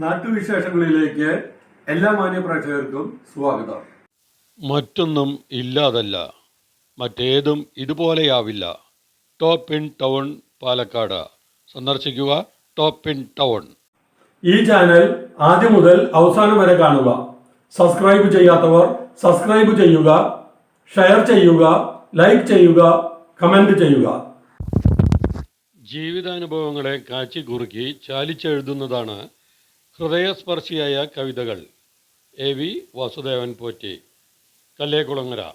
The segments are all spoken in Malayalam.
നാട്ടുവിശേഷങ്ങളിലേക്ക് എല്ലാ മാന്യപ്രേക്ഷകർക്കും സ്വാഗതം. മറ്റൊന്നും ഇല്ലാതല്ല. മറ്റേതും ഇതുപോലെയാവില്ല. Top in town Palakkad. സന്ദർശിക്കുക ടോപ്പ് ഇൻ ടൗൺ ഈ ചാനൽ ആദ്യം മുതൽ അവസാനം വരെ കാണുക. സബ്സ്ക്രൈബ് ചെയ്യാത്തവർ സബ്സ്ക്രൈബ് ചെയ്യുക. ഷെയർ ചെയ്യുക. ലൈക്ക് ചെയ്യുക. കമന്റ് ചെയ്യുക. ജീവിതാനുഭവങ്ങളെ കാച്ചി കുറുക്കി ചാലിച്ചെഴുതുന്നതാണ് ഹൃദയസ്പർശിയായ കവിതകൾ. A V Vasudevan Potti. Kallekulangara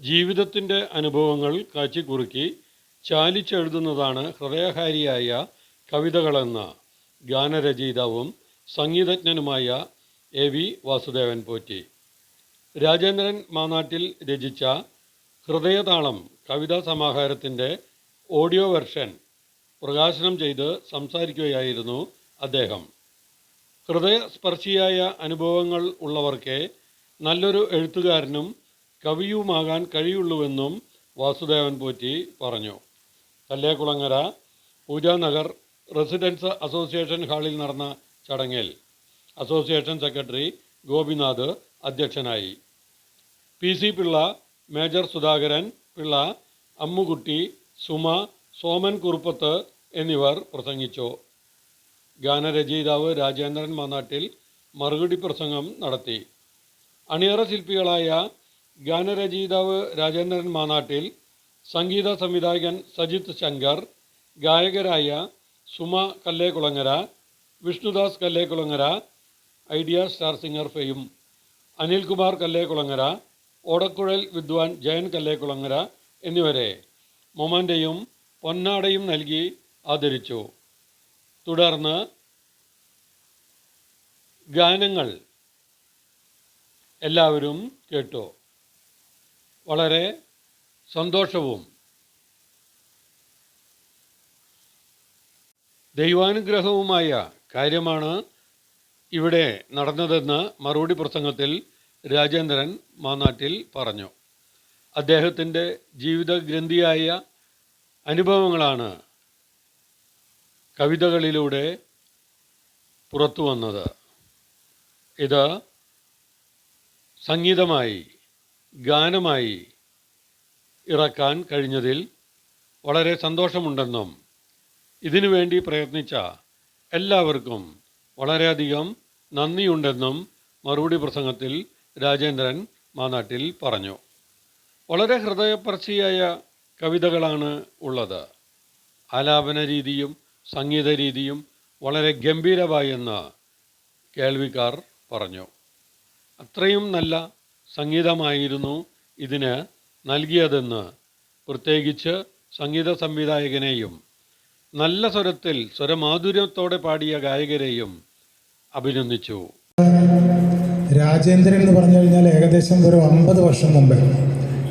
ജീവിതത്തിന്റെ അനുഭവങ്ങൾ കാച്ചി കുറുക്കി ചാലിച്ചെഴുതുന്നതാണ് ഹൃദയഹാരിയായ കവിതകളെന്ന ഗാനരചയിതാവും സംഗീതജ്ഞനുമായ എ വി വാസുദേവൻ പോറ്റി. രാജേന്ദ്രൻ മാനാട്ടിൽ രചിച്ച ഹൃദയതാളം കവിതാ സമാഹാരത്തിന്റെ ഓഡിയോ വെർഷൻ പ്രകാശനം ചെയ്ത് സംസാരിക്കുകയായിരുന്നു അദ്ദേഹം. ഹൃദയസ്പർശിയായ അനുഭവങ്ങൾ ഉള്ളവർക്കേ നല്ലൊരു എഴുത്തുകാരനും കവിയുമാകാൻ കഴിയുള്ളൂവെന്നും വാസുദേവൻ പോറ്റി പറഞ്ഞു. കല്ലേക്കുളങ്ങര പൂജാനഗർ റെസിഡൻസ് അസോസിയേഷൻ ഹാളിൽ നടന്ന ചടങ്ങിൽ അസോസിയേഷൻ സെക്രട്ടറി ഗോപിനാഥ് അധ്യക്ഷനായി. P C Pillai major Sudhakaran Pillai Ammukutty Suma Soman Kuruppath എന്നിവർ പ്രസംഗിച്ചു. ഗാനരചയിതാവ് രാജേന്ദ്രൻ മാനാട്ടിൽ മറുപടി പ്രസംഗം നടത്തി. അണിയറ ശില്പികളായ ഗാനരചയിതാവ് രാജേന്ദ്രൻ മാനാട്ടിൽ സംഗീത സംവിധായകൻ Sajith Shankar ഗായകരായ Suma Kallekulangara Vishnudas Kallekulangara idea star singer ഫെയും Anilkumar Kallekulangara ഓടക്കുഴൽ വിദ്വാൻ ജയൻ കല്ലേക്കുളങ്ങര എന്നിവരെ മൊമന്റെയും പൊന്നാടയും നൽകി ആദരിച്ചു. തുടർന്ന് ഗാനങ്ങൾ എല്ലാവരും കേട്ടു. വളരെ സന്തോഷവും ദൈവാനുഗ്രഹവുമായ കാര്യമാണ് ഇവിടെ നടന്നതെന്ന് മറുപടി പ്രസംഗത്തിൽ രാജേന്ദ്രൻ മാനാട്ടിൽ പറഞ്ഞു. അദ്ദേഹത്തിന്റെ ജീവിതഗ്രന്ഥിയായ അനുഭവങ്ങളാണ് കവിതകളിലൂടെ പുറത്തു വന്നത്. ഇത് സംഗീതമായി ഗാനമായി ഇറക്കാൻ കഴിഞ്ഞതിൽ വളരെ സന്തോഷമുണ്ടെന്നും ഇതിനുവേണ്ടി പ്രയത്നിച്ച എല്ലാവർക്കും വളരെയധികം നന്ദിയുണ്ടെന്നും മറുപടി പ്രസംഗത്തിൽ രാജേന്ദ്രൻ മാനാട്ടിൽ പറഞ്ഞു. വളരെ ഹൃദയസ്പർശിയായ കവിതകളാണ് ഉള്ളത്. ആലാപന രീതിയും സംഗീത രീതിയും വളരെ ഗംഭീരമായെന്ന് കേൾവിക്കാർ പറഞ്ഞു. അത്രയും നല്ല സംഗീതമായിരുന്നു ഇതിന് നൽകിയതെന്ന് പ്രത്യേകിച്ച് സംഗീത സംവിധായകനെയും നല്ല സ്വരത്തിൽ സ്വരമാധുര്യത്തോടെ പാടിയ ഗായകരെയും അഭിനന്ദിച്ചു. രാജേന്ദ്രൻ എന്ന് പറഞ്ഞു കഴിഞ്ഞാൽ ഏകദേശം ഒരു അമ്പത് വർഷം മുമ്പ്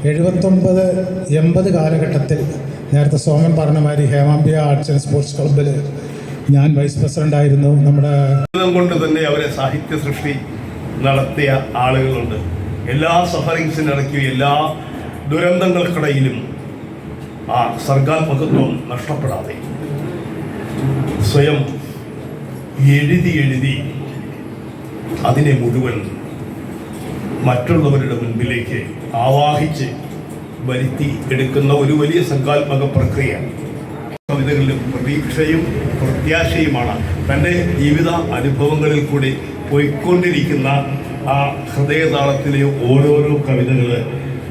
എഴുപത്തൊമ്പത് എൺപത് കാലഘട്ടത്തിൽ നേരത്തെ സോമൻ പറഞ്ഞ മാതിരി ഹേമാംബിയ ആർട്സ് ആൻഡ് സ്പോർട്സ് ക്ലബിൽ ഞാൻ വൈസ് പ്രസിഡന്റ് ആയിരുന്നു. നമ്മുടെ കൊണ്ട് തന്നെ അവരെ സാഹിത്യ സൃഷ്ടി നടത്തിയ ആളുകളുണ്ട്. എല്ലാ സഫറിങ്സിനിടയ്ക്കും എല്ലാ ദുരന്തങ്ങൾക്കിടയിലും ആ സർഗാത്മകത്വം നഷ്ടപ്പെടാതെ സ്വയം എഴുതി എഴുതി അതിനെ മുഴുവൻ മറ്റുള്ളവരുടെ മുൻപിലേക്ക് ആവാഹിച്ച് വരുത്തി എടുക്കുന്ന ഒരു വലിയ സർഗാത്മക പ്രക്രിയ. കവിതകളിലും പ്രതീക്ഷയും പ്രത്യാശയുമാണ്. തന്റെ ജീവിത അനുഭവങ്ങളിൽ കൂടി പോയിക്കൊണ്ടിരിക്കുന്ന ആ ഹൃദയതാളത്തിലെ ഓരോരോ കവിതകൾ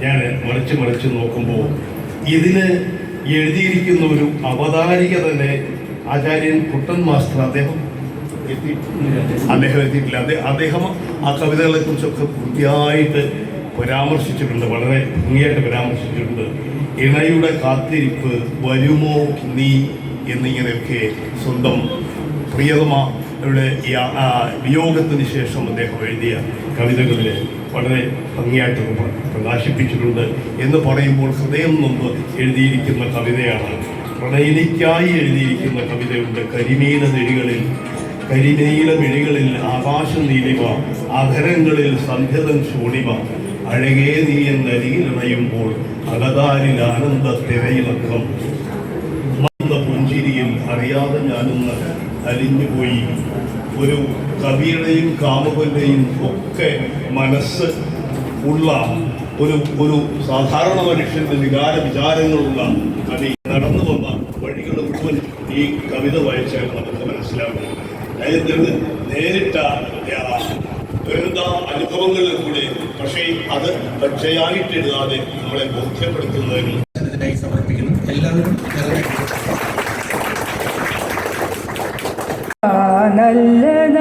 ഞാൻ മറിച്ച് മറിച്ച് നോക്കുമ്പോൾ ഇതിന് എഴുതിയിരിക്കുന്ന ഒരു അവതാരിക തന്നെ ആചാര്യൻ കുട്ടൻ മാസ്റ്റർ അദ്ദേഹം എത്തി അദ്ദേഹം എത്തിയിട്ടില്ല. അദ്ദേഹം അദ്ദേഹം ആ കവിതകളെക്കുറിച്ചൊക്കെ കൃത്യമായിട്ട് പരാമർശിച്ചിട്ടുണ്ട് വളരെ ഭംഗിയായിട്ട് പരാമർശിച്ചിട്ടുണ്ട്. ഇണയുടെ കാത്തിരിപ്പ് വരുമോ നീ എന്നിങ്ങനെയൊക്കെ സ്വന്തം പ്രിയതമയുടെ വിയോഗത്തിന് ശേഷം അദ്ദേഹം എഴുതിയ കവിതകളിൽ വളരെ ഭംഗിയായിട്ട് പ്ര- പ്രകാശിപ്പിച്ചിട്ടുണ്ട് എന്ന് പറയുമ്പോൾ ഹൃദയം നൊന്ന് എഴുതിയിരിക്കുന്ന കവിതയാണ്. പ്രണയിനിക്കായി എഴുതിയിരിക്കുന്ന കവിതയുണ്ട് കരിമീന നെഴികളിൽ കരിനീല മിഴികളിൽ ആകാശ നീലിമ അധരങ്ങളിൽ സന്ധ്യതൻ ശൂണിമ. അഴകേ നീ എന്ന എന്നരികിലണയുമ്പോൾ അകതാരിൽ ആനന്ദ തിരയിളക്കം മന്ദ പുഞ്ചിരിയിൽ അറിയാതെ ഞാനൊന്ന് അലിഞ്ഞുപോയി. ഒരു കവിയുടെയും കാമുകന്റെയും ഒക്കെ മനസ്സ് ഉള്ള ഒരു ഒരു സാധാരണ മനുഷ്യന്റെ വികാര വിചാരങ്ങളുള്ള കവി നടന്നു വന്ന വഴികൾ മുഴുവൻ ഈ കവിത വായിച്ചാൽ നമുക്ക് മനസ്സിലാകും. അതായത് നേരിട്ട ദുരന്ത അനുഭവങ്ങളിൽ കൂടെ പക്ഷേ അത് പച്ചയായിട്ട് എഴുതാതെ നമ്മളെ ബോധ്യപ്പെടുത്തുന്നതിന് ഇതിനായി സമർപ്പിക്കുന്നു. എല്ലാവരും നല്ല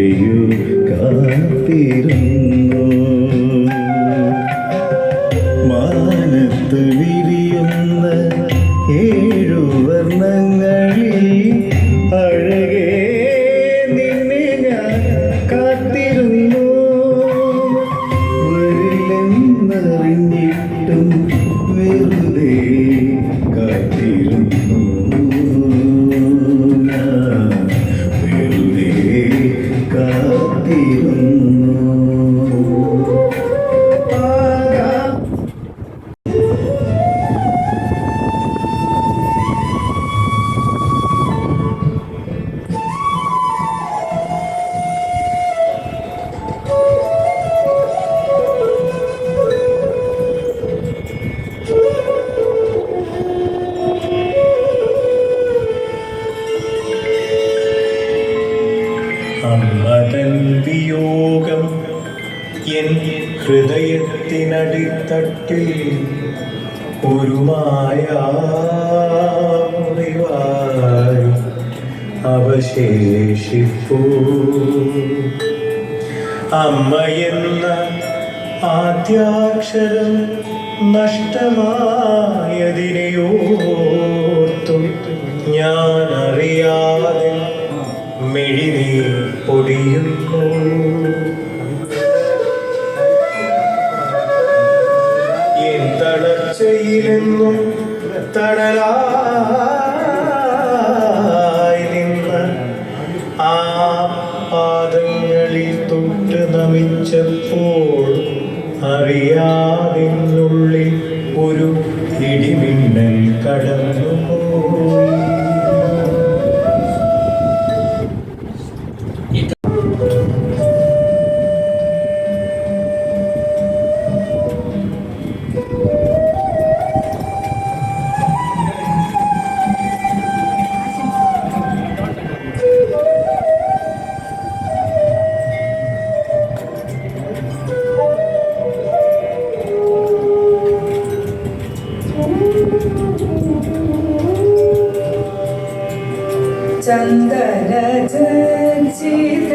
ആരെയോ കാത്തിരുന്നു അവശേഷിപ്പൂ എന്ന ആദ്യാക്ഷരം നഷ്ടമായതിനെയോർത്തു ഞാൻ അറിയാതെ മിഴിനീർ പൊടിയുന്നു എൻ തണലായി പാദങ്ങളിൽ തൊട്ട് നമിച്ചപ്പോൾ അറിയാതിനുള്ളിൽ ഒരു ഇടിമിന്നൽ കടന്നുപോയി ചന്ദന ചർച്ചിത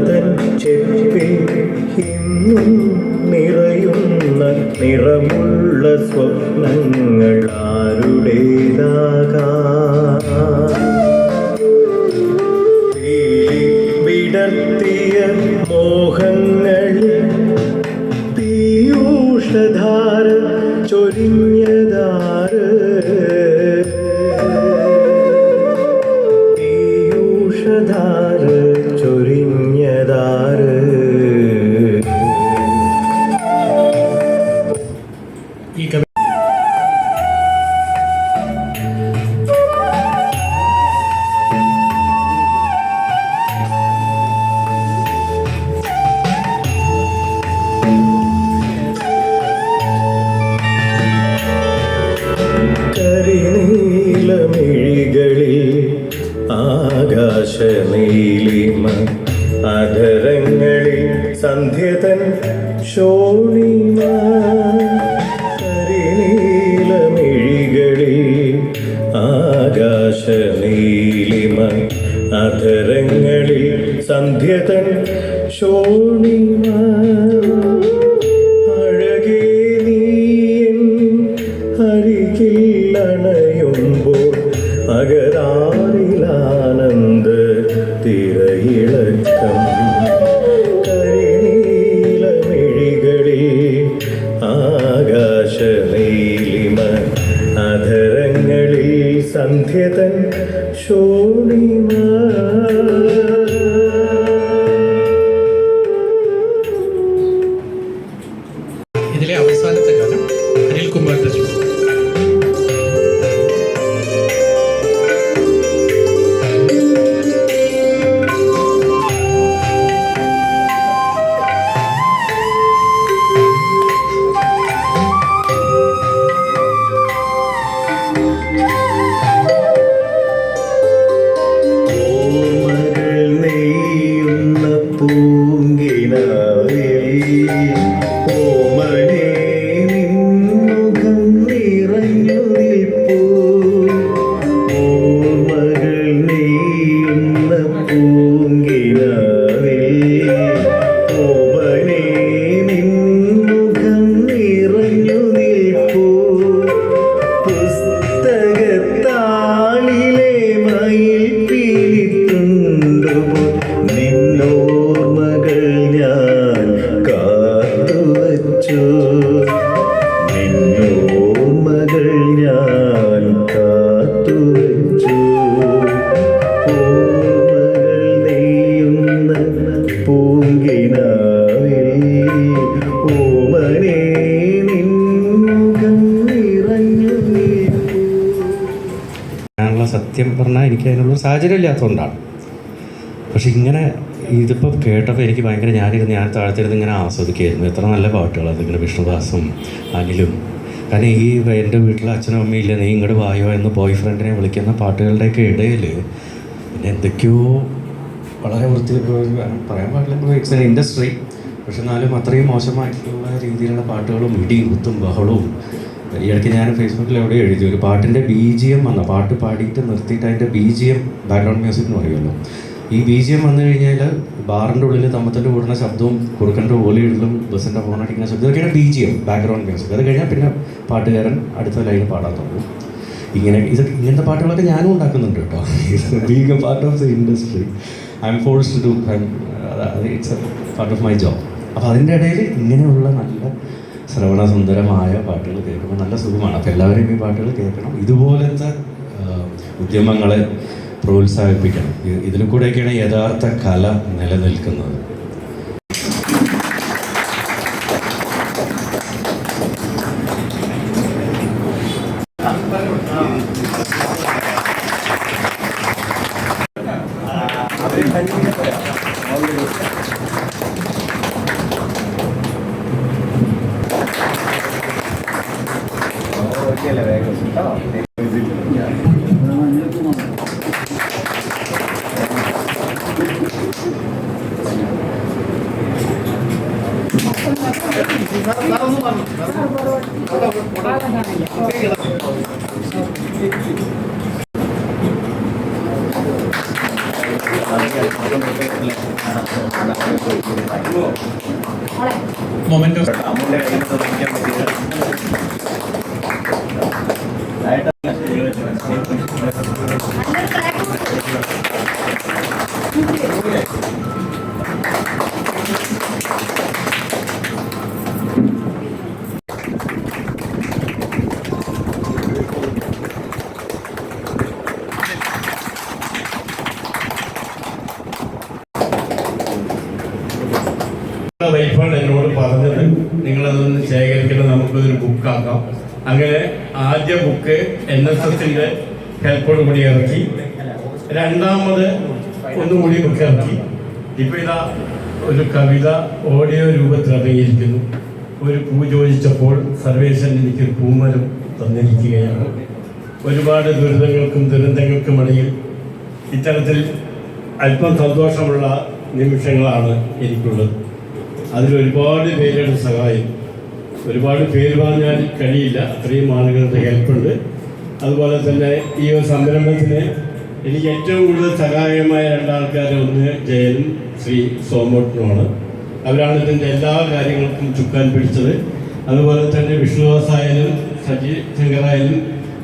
ഓർമ്മതൻ ചെപ്പിൽ ഇന്നും നിറയുന്ന നിറമുള്ള സ്വപ്നങ്ങൾ ആരുടേതാകാം? ആകാശനീലിമ അധരങ്ങളിൽ സന്ധ്യതൻ ശോണിമ. സത്യം പറഞ്ഞാൽ എനിക്ക് അതിനുള്ള സാഹചര്യം ഇല്ലാത്തതുകൊണ്ടാണ്. പക്ഷെ ഇങ്ങനെ ഇതിപ്പോൾ കേട്ടപ്പോൾ എനിക്ക് ഭയങ്കര ഞാനിരുന്ന് ഞാൻ താഴ്ത്തിരുന്ന് ഇങ്ങനെ ആസ്വദിക്കുകയായിരുന്നു. എത്ര നല്ല പാട്ടുകളാണ് ഇങ്ങനെ വിഷ്ണുദാസും അനിലും കാരണം ഈ എന്റെ വീട്ടിൽ അച്ഛനും അമ്മയും ഇല്ല നീ ഇങ്ങോട്ട് വായോ എന്ന് ബോയ് ഫ്രണ്ടിനെ വിളിക്കുന്ന പാട്ടുകളുടെയൊക്കെ ഇടയിൽ പിന്നെ എന്തൊക്കെയോ വളരെ വൃത്തി പറയാൻ പാടില്ല ഇറ്റ്സ് എൻ ഇൻഡസ്ട്രി പക്ഷെ എന്നാലും അത്രയും മോശമായിട്ടുള്ള രീതിയിലുള്ള പാട്ടുകളും ഇടിയും കുത്തും ബഹളവും ഈ ഇടയ്ക്ക് ഞാൻ ഫേസ്ബുക്കിൽ എവിടെ എഴുതി ഒരു പാട്ടിന്റെ ബി ജി എം വന്ന പാട്ട് പാടിയിട്ട് നിർത്തിയിട്ട് അതിന്റെ B G M background music എന്ന് പറയുമല്ലോ ഈ ബി ജി എം വന്നു കഴിഞ്ഞാൽ ബാറിന്റെ ഉള്ളിൽ തമ്മത്തിന്റെ കൂടുന്ന ശബ്ദവും കുറുക്കന്റെ ഓലിയിടലും ബസ്സിന്റെ ഫോൺ അടിക്കുന്ന ശബ്ദം ഇതൊക്കെയാണ് B G M background music അത് കഴിഞ്ഞാൽ പിന്നെ പാട്ടുകാരൻ അടുത്ത ലൈനിൽ പാടാൻ തുടങ്ങും. ഇങ്ങനെ ഇത് ഇങ്ങനത്തെ പാട്ടുകളൊക്കെ ഞാനും ഉണ്ടാക്കുന്നുണ്ട് കേട്ടോ. Being a part of the industry I am forced to do it's a part of my job അപ്പോൾ അതിന്റെ ഇടയിൽ ഇങ്ങനെയുള്ള നല്ല ശ്രവണസുന്ദരമായ പാട്ടുകൾ കേൾക്കുമ്പോൾ നല്ല സുഖമാണ്. അപ്പോൾ എല്ലാവരും ഈ പാട്ടുകൾ കേൾക്കണം. ഇതുപോലത്തെ ഉദ്യമങ്ങളെ പ്രോത്സാഹിപ്പിക്കണം. ഇതിൽ കൂടെയൊക്കെയാണ് യഥാർത്ഥ കല നിലനിൽക്കുന്നത്. മൊമെന്റ് ഓഫ് വൈഫാണ് നിങ്ങളതൊന്ന് ശേഖരിക്കണം നമുക്കൊരു ബുക്കാക്കാം അങ്ങനെ ആദ്യ ബുക്ക് എൻ എസ് എസിന്റെ ഹെൽപ്പോട് കൂടി ഇറക്കി. രണ്ടാമത് ഒന്നുകൂടി ബുക്ക് ഇറക്കി. ഇപ്പൊ ഇതാ ഒരു കവിത ഓഡിയോ രൂപത്തിൽ ഇറങ്ങിയിരിക്കുന്നു ഒരു പൂ ചോദിച്ചപ്പോൾ സർവേശൻ എനിക്കൊരു പൂമരം തന്നിരിക്കുകയാണ്. ഒരുപാട് ദുരിതങ്ങൾക്കും ദുരന്തങ്ങൾക്കും ഇടയിൽ ഇത്തരത്തിൽ അല്പം സന്തോഷമുള്ള നിമിഷങ്ങളാണ് എനിക്കുള്ളത്. അതിൽ ഒരുപാട് പേരുടെ സഹായം ഒരുപാട് പേര് പറഞ്ഞാൽ കഴിയില്ല. അത്രയും ആളുകളുടെ ഹെൽപ്പുണ്ട്. അതുപോലെ തന്നെ ഈ ഒരു സംരംഭത്തിന് എനിക്ക് ഏറ്റവും കൂടുതൽ സഹായകമായ രണ്ടാൾക്കാർ ഒന്ന് ജയനും ശ്രീ സോമോട്ടനുമാണ്. അവരാണ് ഇതിന്റെ എല്ലാ കാര്യങ്ങൾക്കും ചുക്കാൻ പിടിച്ചത്. അതുപോലെ തന്നെ വിഷ്ണുദാസ് ആയാലും സജി ശങ്കറായാലും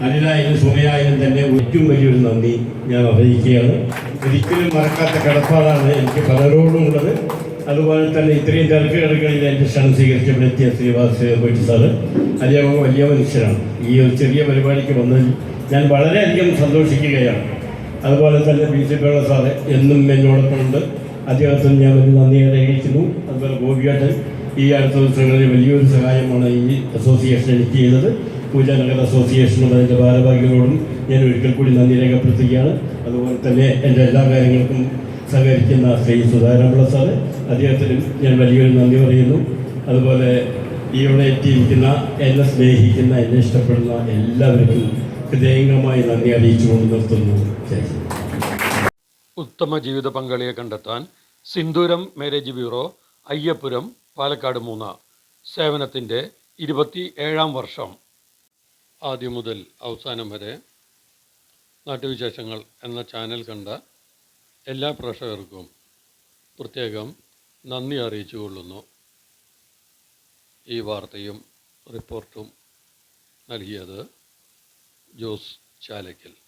അനിലായാലും സുമയായാലും തന്നെ ഏറ്റവും വലിയൊരു നന്ദി ഞാൻ അറിയിക്കുകയാണ്. ഒരിക്കലും മറക്കാത്ത കടപ്പാടാണ് എനിക്ക് പലരോടും ഉള്ളത്. അതുപോലെ തന്നെ ഇത്രയും തിരക്കുകളിൽ എന്റെ ക്ഷണം സ്വീകരിച്ച് ഇവിടെ ശ്രീവാസ് പോയിട്ട് സാറ് അദ്ദേഹം വലിയ മനുഷ്യനാണ് ഈ ഒരു ചെറിയ പരിപാടിക്ക് വന്നതിൽ ഞാൻ വളരെയധികം സന്തോഷിക്കുകയാണ്. അതുപോലെ തന്നെ ബി ജെ പിയുടെ സാറ് എന്നും എന്നോടൊപ്പം ഉണ്ട്. അദ്ദേഹത്തിന് ഞാൻ ഒരു നന്ദി അറിയിക്കുന്നു. അതുപോലെ ഗോപിയാട്ടൻ ഈ അടുത്ത ദിവസങ്ങളിൽ വലിയൊരു സഹായമാണ് ഈ അസോസിയേഷൻ എനിക്ക് ചെയ്തത്. പൂജാനഗർ അസോസിയേഷനും അതിന്റെ ഭാരവാഹികളോടും ഞാൻ ഒരിക്കൽ കൂടി നന്ദി രേഖപ്പെടുത്തുകയാണ്. അതുപോലെ തന്നെ എന്റെ എല്ലാ കാര്യങ്ങൾക്കും സഹകരിക്കുന്ന ശ്രീ സുധാരാമുള്ള സാറ് അദ്ദേഹത്തിനും ഞാൻ വലിയൊരു നന്ദി പറയുന്നു. അതുപോലെ ഇവിടെ എത്തിയിരിക്കുന്ന എന്നെ സ്നേഹിക്കുന്ന എന്നെ ഇഷ്ടപ്പെടുന്ന എല്ലാവർക്കും ഹൃദയംഗമായി നന്ദി അറിയിച്ചുകൊണ്ട് നിർത്തുന്നു. ഉത്തമ ജീവിത പങ്കാളിയെ കണ്ടെത്താൻ സിന്ദൂരം മാരേജ് ബ്യൂറോ അയ്യപ്പുരം പാലക്കാട് മൂന്ന് സേവനത്തിന്റെ ഇരുപത്തി ഏഴാം വർഷം ആദ്യം മുതൽ അവസാനം വരെ നാട്ടുവിശേഷങ്ങൾ എന്ന ചാനൽ കണ്ട എല്ലാ പ്രേക്ഷകർക്കും പ്രത്യേകം നന്ദി അറിയിച്ചു കൊള്ളുന്നു. ഈ വാർത്തയും റിപ്പോർട്ടും നൽകിയത് ജോസ് ചാലക്കൽ.